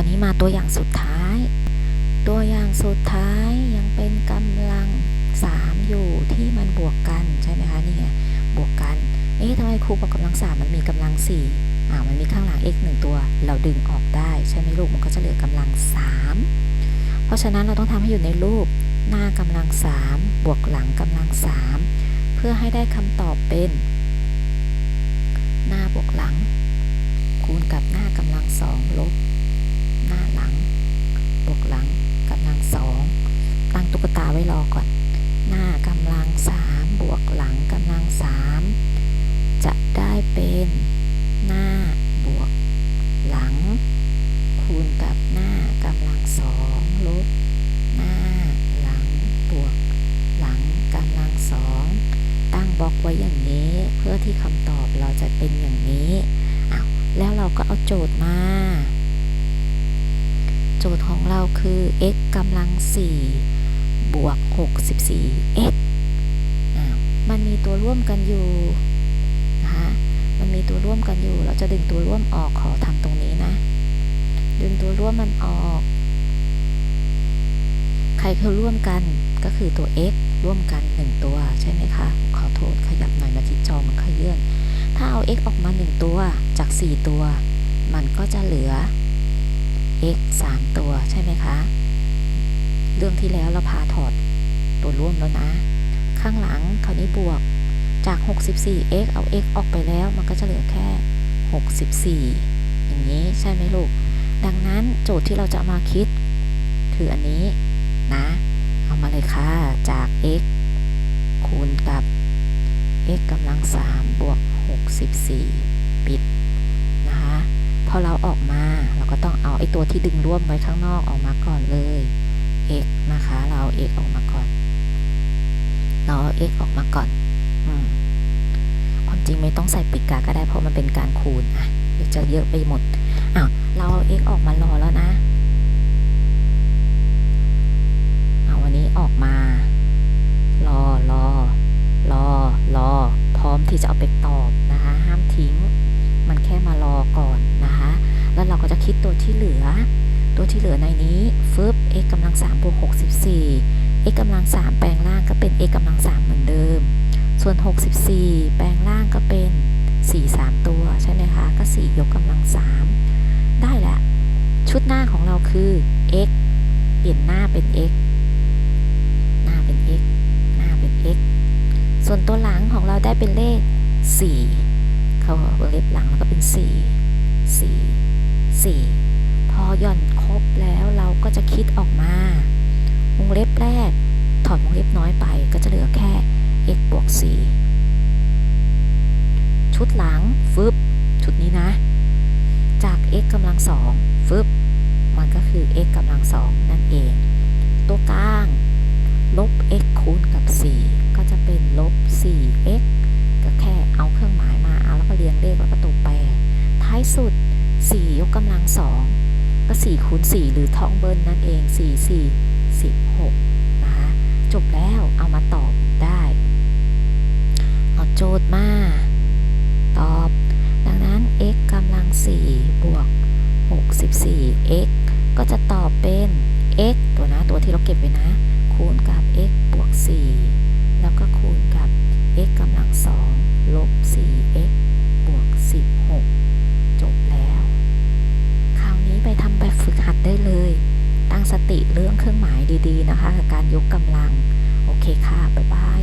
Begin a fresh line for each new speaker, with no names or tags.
ราวนี้มาตัวอย่างสุดท้าย ตัวอย่างสุดท้ายยังเป็นกำลัง3อยู่ที่มันบวกกันใช่ไหมคะนี่ไงบวกกัน เอ๊ะทำไมครูบอกกำลัง3มันมีกำลัง4อ่ามันมีข้างหลัง x หนึ่งตัว เราดึงออกได้ใช่ไหมลูกมันก็จะเหลือกำลัง3เพราะฉะนั้นเราต้องทำให้อยู่ในรูปหน้ากำลัง3บวกหลังกำลัง3เพื่อให้ได้คำตอบเป็น หน้าบวกหลัง คูณกับหน้ากำลังสองลบ หน้าหลัง บวกหลังกำลังสองตั้งตุ๊กตาไว้รอก่อน หน้ากำลังสามบวกหลังกำลังสามจะได้เป็นหน้าบวกหลัง คูณกับหน้ากำลังสองลบหน้าหลังบวกหลังกำลังสองตั้งบล็อกไว้อย่างนี้เพื่อที่คำตอบเราจะเป็นอย่างนี้อ้าวแล้วเราก็เอาโจทย์มา โจทย์ของเราคือ x กำลัง 4 บวก 64 x มันมีตัวร่วมกันอยู่นะคะมันมีตัวร่วมกันอยู่ เราจะดึงตัวร่วมออกขอทำตรงนี้นะ ดึงตัวร่วมมันออก ใครคือร่วมกันก็คือตัว x ร่วมกัน 1 ตัวใช่ไหมคะ ขอโทษขยับหน่อยมาที่จอมันขยื่นถ้าเอา x ออกมา 1 ตัวจาก 4 ตัว มันก็จะเหลือ x 3 ตัวใช่ไหมคะ เรื่องที่แล้วเราพาถอดตัวร่วมแล้วนะ ข้างหลังคราวนี้บวกจาก 64x เอา x ออกไปแล้ว มันก็จะเหลือแค่ 64 อย่างนี้ใช่ไหมลูก ดังนั้นโจทย์ที่เราจะมาคิด คืออันนี้นะ เอามาเลยค่ะ จาก x คูณกับ x กำลัง3บวก 64 ปิดนะคะ พอเราออกมาเราก็ต้องเอาไอ้ตัวที่ดึงร่วมไว้ข้างนอกออกมาก่อนเลย x นะคะ เราเอา x ออกมาก่อน เราเอ x ออกมาก่อนอมความจริงไม่ต้องใส่ปิดกาก็ได้เพราะมันเป็นการคูณอะเดี๋ยวจะเยอะไปหมดอ้าวเราเอา x ออกมารอแล้วนะ เอาวันนี้ออกมา รอรอรอรอ พร้อมที่จะเอาไปตอบนะคะ ห้ามทิ้ง มันแค่มารอก่อนนะคะ แล้วเราก็จะ คิดตัวที่เหลือ ตัวที่เหลือในนี้ฟึบ x กำลัง3บวก64 x กำลัง3แปลงล่างก็เป็น x กำลัง3เหมือนเดิม ส่วน 64 แปลงล่างก็เป็น 4 3 ตัวใช่ไหมคะ ก็ 4 ยกกำลัง 3 ได้แล้วชุดหน้าของเราคือ x เปลี่ยนหน้าเป็น x หน้าเป็น x หน้าเป็น x ส่วนตัวหลังของเราได้เป็นเลข 4 เขาวงเล็บหลังแล้วก็เป็น 4 4 พอย่อนครบแล้วเราก็จะคิดออกมาวงเล็บแรก ถอดวงเล็บน้อยไปก็จะเหลือแค่ x บวก 4 ชุดหลังฟึบชุดนี้นะ จาก x กำลังสองฟึบมันก็คือ x กำลังสองนั่นเอง ตัวกลาง ลบ x คูณกับ 4 4ยกกำลัง2ก็4คูณ4หรือท่องเบิ้ลนั่นเอง 4 4 16นะคะจบแล้วเอามาตอบได้ เอาโจทย์มา ตอบ ดังนั้น x กำลัง 4 บวก 64x ก็จะตอบเป็น x ตัวนะ ตัวที่เราเก็บไว้นะ คูณกับ x บวก 4 แล้วก็คูณ สติเรื่องเครื่องหมายดีๆนะคะ กับการยกกำลัง โอเคค่ะ บ๊ายบาย